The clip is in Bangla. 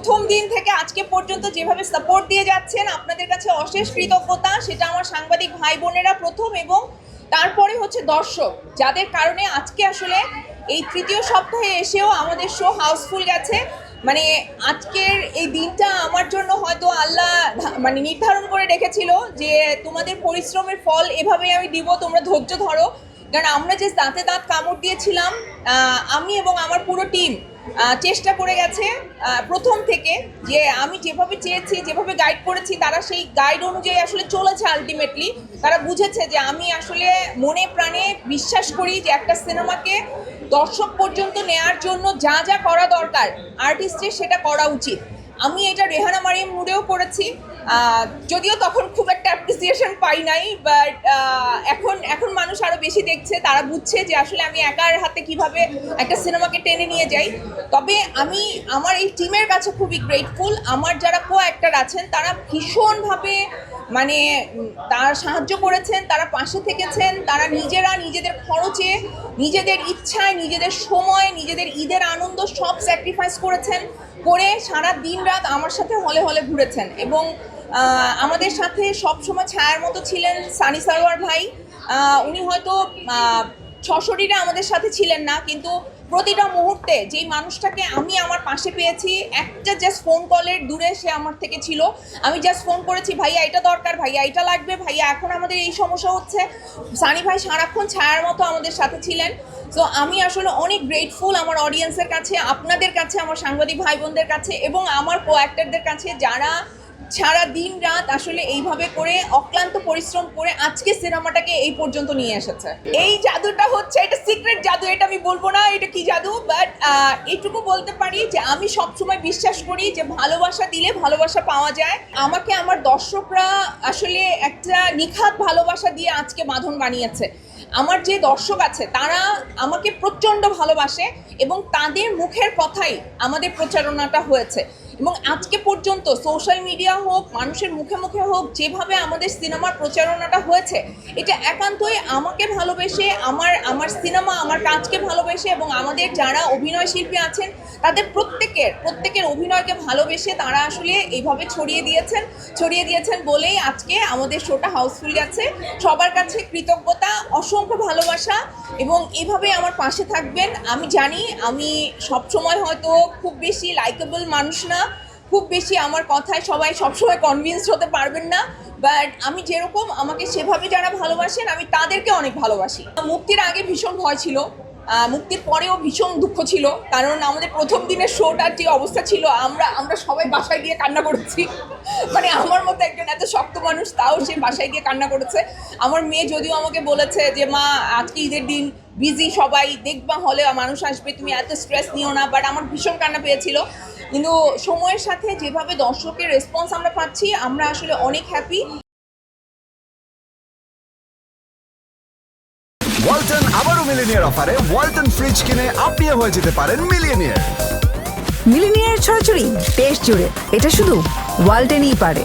প্রথম দিন থেকে আজকে পর্যন্ত যেভাবে সাপোর্ট দিয়ে যাচ্ছেন, আপনাদের কাছে অশেষ কৃতজ্ঞতা। সেটা আমার সাংবাদিক ভাই বোনেরা প্রথম এবং তারপরে হচ্ছে দর্শক, যাদের কারণে আজকে আসলে এই তৃতীয় সপ্তাহে এসেও আমাদের শো হাউসফুল গেছে। মানে আজকের এই দিনটা আমার জন্য হয়তো আল্লাহ মানে নির্ধারণ করে রেখেছিল যে তোমাদের পরিশ্রমের ফল এভাবে আমি দিব, তোমরা ধৈর্য ধরো। কারণ আমরা যে দাঁতে দাঁত কামড় দিয়েছিলাম আমি এবং আমার পুরো টিম চেষ্টা করে গেছে প্রথম থেকে যে আমি যেভাবে চেয়েছি, যেভাবে গাইড করেছি, তারা সেই গাইড অনুযায়ী আসলে চলেছে আলটিমেটলি তারা বুঝেছে যে আমি আসলে মনে প্রাণে বিশ্বাস করি যে একটা সিনেমাকে দর্শক পর্যন্ত নেয়ার জন্য যা যা করা দরকার আর্টিস্টের সেটা করা উচিত। আমি এটা রেহানা মারিয়াম করেছি আহ, যদিও তখন খুব একটা অ্যাপ্রিসিয়েশন পাই নাই বাট এখন এখন মানুষ আরও বেশি দেখছে তারা বুঝছে যে আসলে আমি একার হাতে কীভাবে একটা সিনেমাকে টেনে নিয়ে যাই। তবে আমি আমার এই টিমের কাছে খুবই গ্রেটফুল আমার যারা কো অ্যাক্টার আছেন তারা ভীষণভাবে মানে তারা সাহায্য করেছেন তারা পাশে থেকেছেন তারা নিজেরা নিজেদের খরচে নিজেদের ইচ্ছায় নিজেদের সময় নিজেদের ঈদের আনন্দ সব স্যাক্রিফাইস করেছেন। করে সারা দিন রাত আমার সাথে হলে হলে ঘুরেছেন। এবং আমাদের সাথে সবসময় ছায়ার মতো ছিলেন সানি সারোয়ার ভাই। উনি হয়তো ছশোটিটা আমাদের সাথে ছিলেন না, কিন্তু প্রতিটা মুহূর্তে যেই মানুষটাকে আমি আমার পাশে পেয়েছি, একটা জাস্ট ফোন কলের দূরে সে আমার থেকে ছিল। আমি জাস্ট ফোন করেছি, ভাইয়া, এটা দরকার, ভাইয়া, এটা লাগবে, ভাইয়া, এখন আমাদের এই সমস্যা হচ্ছে। সানি ভাই সারাক্ষণ ছায়ার মতো আমাদের সাথে ছিলেন। তো আমি আসলে অনেক গ্রেটফুল আমার অডিয়েন্সের কাছে, আপনাদের কাছে, আমার সাংবাদিক ভাই বোনদের কাছে এবং আমার কো অ্যাক্টারদের কাছে যারা সারা দিন রাত আসলে এইভাবে করে অক্লান্ত পরিশ্রম করে আজকে সিনেমাটাকে এই পর্যন্ত নিয়ে এসেছে। এই জাদুটা হচ্ছে, এটা সিক্রেট জাদু, এটা আমি বলব না, এটা কি জাদু? বাট এটুকু বলতে পারি যে আমি সবসময় বিশ্বাস করি যে ভালোবাসা দিলে ভালোবাসা পাওয়া যায়। আমাকে আমার দর্শকরা আসলে একটা নিখাত ভালোবাসা দিয়ে আজকে বাঁধন বানিয়েছে। আমার যে দর্শক আছে, তারা আমাকে প্রচণ্ড ভালোবাসে এবং তাদের মুখের কথাই আমাদের প্রচারণাটা হয়েছে। এবং আজকে পর্যন্ত সোশ্যাল মিডিয়া হোক, মানুষের মুখে মুখে হোক, যেভাবে আমাদের সিনেমার প্রচারণাটা হয়েছে, এটা একান্তই আমাকে ভালোবেসে, আমার আমার সিনেমা আমার কাজকে ভালোবেসে এবং আমাদের যারা অভিনয় শিল্পী আছেন, তাদের প্রত্যেকের প্রত্যেকের অভিনয়কে ভালোবেসে তারা আসলে এইভাবে ছড়িয়ে দিয়েছেন ছড়িয়ে দিয়েছেন বলেই আজকে আমাদের শোটা হাউসফুল গেছে। সবার কাছে কৃতজ্ঞতা, অসংখ্য ভালোবাসা এবং এভাবে আমার পাশে থাকবেন। আমি জানি, আমি সবসময় হয়তো খুব বেশি লাইকেবল মানুষ না খুব বেশি আমার কথায় সবাই সবসময় কনভিন্স হতে পারবেন না বাট আমি যেরকম আমাকে সেভাবে যারা ভালোবাসেন, আমি তাদেরকে অনেক ভালোবাসি। মুক্তির আগে ভীষণ ভয় ছিল মুক্তির পরেও ভীষণ দুঃখ ছিল, কারণ আমাদের প্রথম দিনের শোটার যে অবস্থা ছিল, আমরা আমরা সবাই বাসায় গিয়ে কান্না করেছি। মানে আমার মতো একজন এত শক্ত মানুষ, তাও সে বাসায় গিয়ে কান্না করেছে। আমার মেয়ে যদিও আমাকে বলেছে যে, মা, আজকে ঈদের দিন বিজি সবাই, দেখবা হলে মানুষ আসবে, তুমি এত স্ট্রেস নিও না। বাট আমার ভীষণ কান্না পেয়েছিল। কিন্তু সময়ের সাথে যেভাবে দর্শকের রেসপন্স আমরা পাচ্ছি আমরা আসলে অনেক হ্যাপি ওয়ালটন আবারও মিলিনিয়ার অফারে ওয়ালটন ফ্রিজ কিনে আপনিও হয়ে যেতে পারেন মিলিয়নিয়ার মিলিনিয়ার ছড়াছড়ি দেশ জুড়ে। এটা শুধু ওয়ালটেনই পারে।